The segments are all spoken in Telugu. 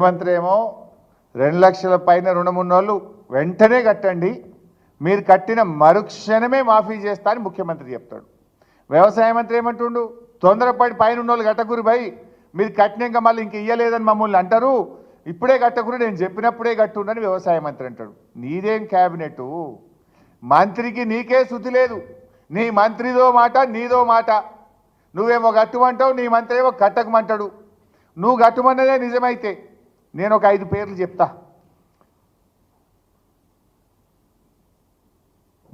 ముఖ్యమంత్రి ఏమో రెండు లక్షల పైన రుణం ఉన్నోళ్ళు వెంటనే కట్టండి. మీరు కట్టిన మరుక్షణమే మాఫీ చేస్తా అని ముఖ్యమంత్రి చెప్తాడు. వ్యవసాయ మంత్రి ఏమంటుండు? తొందరపడి పైన ఉన్నోళ్ళు కట్టకురు భయ్. మీరు కట్టినాక మళ్ళీ ఇంక ఇయ్యలేదని మమ్మల్ని అంటారు. ఇప్పుడే కట్టకురు నేను చెప్పినప్పుడే కట్టుండని వ్యవసాయ మంత్రి అంటాడు. నీదేం క్యాబినెట్ మంత్రికి నీకే శుతి లేదు. నీ మంత్రిదో మాట నీదో మాట. నువ్వేమో కట్టుమంటావు నీ మంత్రి ఏమో కట్టకమంటాడు. నువ్వు కట్టుమన్నదే నిజమైతే నేను ఒక ఐదు పేర్లు చెప్తా.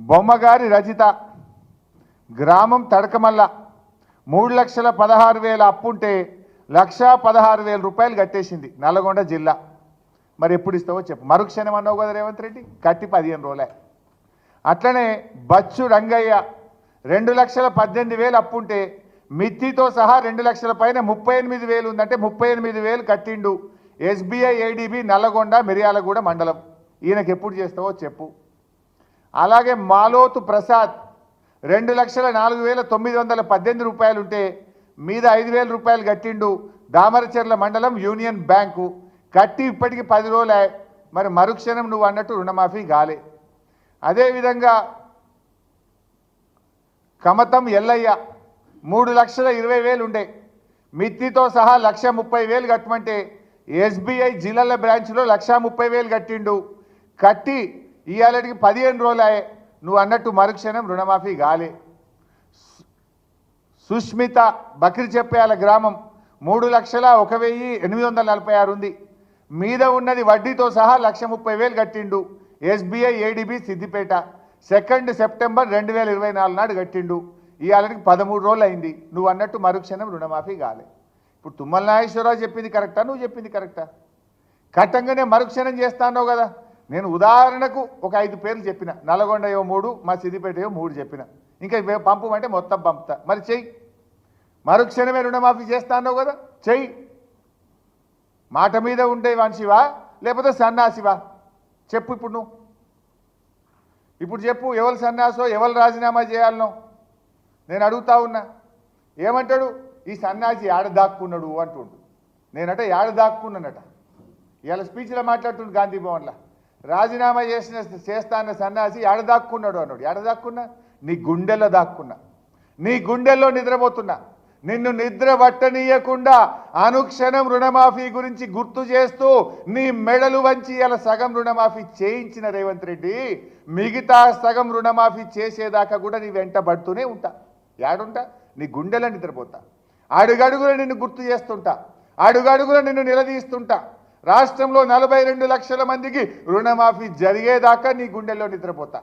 బొమ్మగారి రజిత గ్రామం తడకమల్ల మూడు లక్షల పదహారు వేల అప్పుంటే లక్ష పదహారు వేల రూపాయలు కట్టేసింది నల్గొండ జిల్లా. మరి ఎప్పుడు ఇస్తావో చెప్పు. మరుక్షణం అన్నావు కదా రేవంత్ రెడ్డి? కట్టి పదిహేను రోజులే. అట్లనే బచ్చు రంగయ్య రెండు లక్షల పద్దెనిమిది వేలు అప్పుంటే మిత్తితో సహా రెండు లక్షల పైన ముప్పై ఎనిమిది వేలు ఉందంటే ముప్పై ఎనిమిది వేలు కట్టిండు. ఎస్బీఐ ఏడీబీ నల్లగొండ మిర్యాలగూడ మండలం. ఈయనకి ఎప్పుడు చేస్తావో చెప్పు. అలాగే మాలోతు ప్రసాద్ రెండు లక్షల నాలుగు వేల తొమ్మిది వందల పద్దెనిమిది రూపాయలు ఉంటే మీద ఐదు వేల రూపాయలు కట్టిండు దామరచెర్ల మండలం యూనియన్ బ్యాంకు. కట్టి ఇప్పటికి పది రోజులే మరి మరుక్షణం నువ్వు అన్నట్టు రుణమాఫీ గాలే అదేవిధంగా కమతం ఎల్లయ్య మూడు లక్షల ఇరవై వేలు ఉండే. మిత్తితో సహా లక్ష ముప్పై వేలు కట్టమంటే ఎస్బీఐ జిల్లాల బ్రాంచ్లో లక్ష ముప్పై వేలు కట్టిండు. కట్టి ఇవాళకి పదిహేను రోజులే నువ్వు అన్నట్టు మరుక్షణం రుణమాఫీ గాలే సుష్మిత బక్రి చెప్పేయాల గ్రామం మూడు లక్షల ఒక వెయ్యి ఎనిమిది వందల నలభై ఆరు ఉంది. మీద ఉన్నది వడ్డీతో సహా లక్ష ముప్పై వేలు కట్టిండు. SBI ADB Siddipet second September రెండు వేల ఇరవై నాలుగు నాడు కట్టిండు. ఇవాళకి పదమూడు రోజులు అయింది నువ్వు అన్నట్టు మరుక్షణం రుణమాఫీ కాలే. ఇప్పుడు తుమ్మల నాగేశ్వరరావు చెప్పింది కరెక్టా? నువ్వు చెప్పింది కరెక్టా? కట్టంగానే మరుక్షణం చేస్తానో కదా. నేను ఉదాహరణకు ఒక ఐదు పేర్లు చెప్పిన. నల్గొండ ఏవో మూడు మా సిద్దిపేట ఏవో మూడు చెప్పిన. ఇంకా ఇవే పంపమంటే మొత్తం పంపుతా. మరి చెయ్యి. మరుక్షణమే రుణమాఫీ చేస్తానో కదా. చెయ్యి. మాట మీద ఉండే మనిషివా? లేకపోతే సన్నాసివా? చెప్పు ఇప్పుడు నువ్వు. ఇప్పుడు చెప్పు ఎవరు సన్యాసో ఎవరు రాజీనామా చేయాలనో. నేను అడుగుతా ఉన్నా. ఏమంటాడు? ఈ సన్నాసి ఆడ దాక్కున్నాడు అంటుండు. నేనట యాడ దాక్కున్నానట. ఇవాళ స్పీచ్లో మాట్లాడుతుండు గాంధీ భవన్లో. రాజీనామా చేసిన చేస్తాన్న సన్నాసి సన్యాసి దాక్కున్నాడు అన్నాడు. ఆడ దాక్కున్నా? నీ గుండెల్లో దాక్కున్నా. నీ గుండెల్లో నిద్రపోతున్నా. నిన్ను నిద్ర పట్టనీయకుండా అనుక్షణం రుణమాఫీ గురించి గుర్తు చేస్తూ నీ మెడలు వంచి ఇలా సగం రుణమాఫీ చేయించిన రేవంత్ రెడ్డి మిగతా సగం రుణమాఫీ చేసేదాకా కూడా నీ వెంట పడుతూనే ఉంటా. యాడుంటా? నీ గుండెలో నిద్రపోతా. అడుగడుగున నిన్ను గుర్తు చేస్తుంటా. అడుగడుగున నిన్ను నిలదీస్తుంటా. రాష్ట్రంలో నలభై రెండు లక్షల మందికి రుణమాఫీ జరిగేదాకా నీ గుండెల్లో నిద్రపోతా.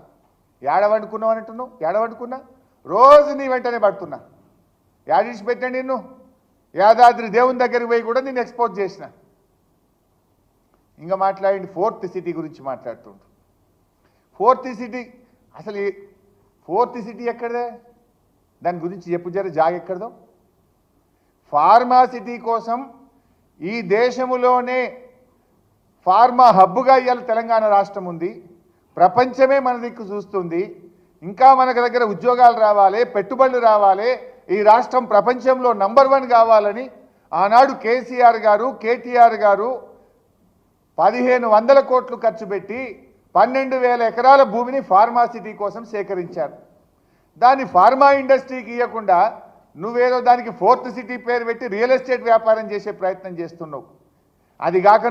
ఏడవండుకున్నావు అంటున్నావు? ఏడవండుకున్నా రోజు నీ వెంటనే పడుతున్నా. యాడిసి పెట్టండి నిన్ను? యాదాద్రి దేవుని దగ్గరికి పోయి కూడా నేను ఎక్స్పోజ్ చేసిన. ఇంకా మాట్లాడండి ఫోర్త్ సిటీ గురించి మాట్లాడుతుంటు ఫోర్త్ సిటీ అసలు ఫోర్త్ సిటీ ఎక్కడదే? దాని గురించి చెప్పు జర జాగ ఎక్కడదో? ఫార్మాసిటీ కోసం ఈ దేశములోనే ఫార్మా హబ్బుగా ఇవాళ తెలంగాణ రాష్ట్రం ఉంది. ప్రపంచమే మన దిక్కు చూస్తుంది. ఇంకా మనకు దగ్గర ఉద్యోగాలు రావాలి పెట్టుబడులు రావాలి. ఈ రాష్ట్రం ప్రపంచంలో నంబర్ వన్ కావాలని ఆనాడు కేసీఆర్ గారు కేటీఆర్ గారు పదిహేను వందల కోట్లు ఖర్చు పెట్టి పన్నెండు వేల ఎకరాల భూమిని ఫార్మాసిటీ కోసం సేకరించారు. దాన్ని ఫార్మా ఇండస్ట్రీకి ఇవ్వకుండా నువ్వేదో దానికి ఫోర్త్ సిటీ పేరు పెట్టి రియల్ ఎస్టేట్ వ్యాపారం చేసే ప్రయత్నం చేస్తున్నావు. అది కాక